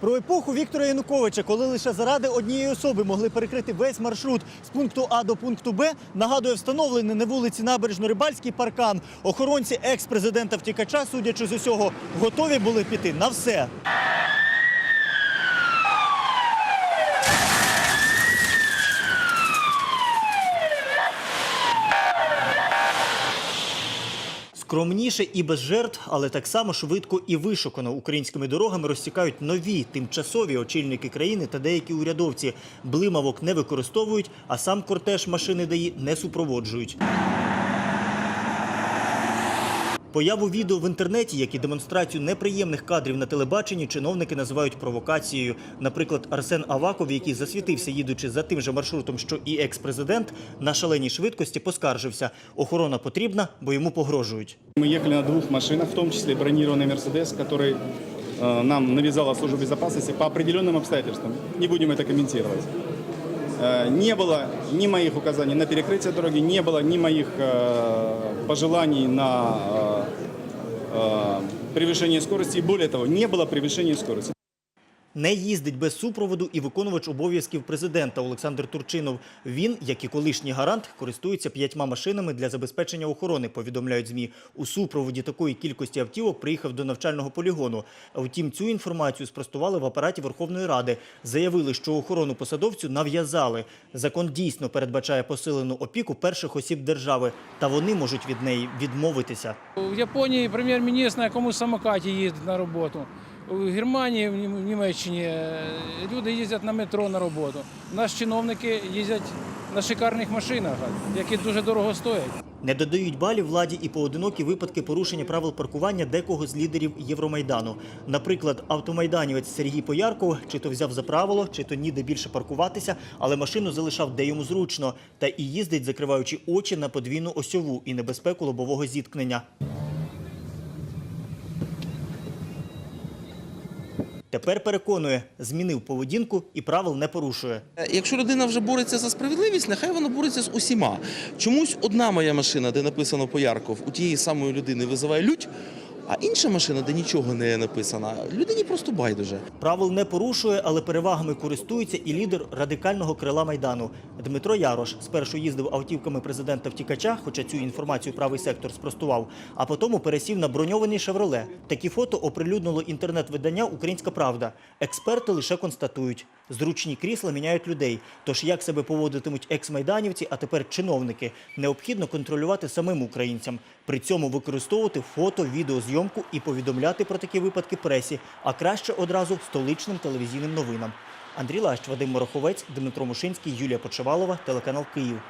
Про епоху Віктора Януковича, коли лише заради однієї особи могли перекрити весь маршрут з пункту А до пункту Б, нагадує встановлений на вулиці Набережно-Рибальський паркан. Охоронці екс-президента втікача, судячи з усього, готові були піти на все. Скромніше і без жертв, але так само швидко і вишукано українськими дорогами розтікають нові тимчасові очільники країни та деякі урядовці. Блимавок не використовують, а сам кортеж машини ДАІ не супроводжують. Появу відео в інтернеті, як і демонстрацію неприємних кадрів на телебаченні, чиновники називають провокацією. Наприклад, Арсен Аваков, який засвітився, їдучи за тим же маршрутом, що і екс-президент, на шаленій швидкості поскаржився. Охорона потрібна, бо йому погрожують. Мы ехали на двух машинах, в том числе бронированный «Мерседес», который э, нам навязала служба безопасности по определенным обстоятельствам. Не будем это комментировать. Э, не было ни моих указаний на перекрытие дороги, не было ни моих э, пожеланий на э, э, превышение скорости. И более того, не было превышения скорости. Не їздить без супроводу і виконувач обов'язків президента Олександр Турчинов. Він, як і колишній гарант, користується п'ятьма машинами для забезпечення охорони, повідомляють ЗМІ. У супроводі такої кількості автівок приїхав до навчального полігону. Втім, цю інформацію спростували в апараті Верховної Ради. Заявили, що охорону посадовцю нав'язали. Закон дійсно передбачає посилену опіку перших осіб держави, та вони можуть від неї відмовитися. В Японії прем'єр-міністр на якомусь самокаті їздить на роботу. У Германії, в Німеччині е, люди їздять на метро на роботу. Наші чиновники їздять на шикарних машинах, які дуже дорого стоять. Не додають балів владі і поодинокі випадки порушення правил паркування декого з лідерів Євромайдану. Наприклад, автомайданівець Сергій Поярков чи то взяв за правило, чи то ніде більше паркуватися, але машину залишав де йому зручно, та і їздить, закриваючи очі на подвійну осьову і небезпеку лобового зіткнення. Тепер переконує, змінив поведінку і правил не порушує. Е, Якщо людина вже бореться за справедливість, нехай вона бореться з усіма. Чомусь одна моя машина, де написано Поярков, у тієї самої людини визиває лють, а інша машина, де нічого не написано, людині просто байдуже. Правил не порушує, але перевагами користується і лідер радикального крила майдану Дмитро Ярош. Спершу їздив автівками президента втікача, хоча цю інформацію правий сектор спростував. А потім пересів на броньований шевроле. Такі фото оприлюднило інтернет-видання Українська Правда. Експерти лише констатують, зручні крісла міняють людей. Тож як себе поводитимуть екс-майданівці, а тепер чиновники, необхідно контролювати самим українцям. При цьому використовувати фото, відеозйомку і повідомляти про такі випадки пресі, а краще одразу столичним телевізійним новинам. Андрій Лащ, Вадим Мороховець, Дмитро Мушинський, Юлія Почевалова, телеканал Київ.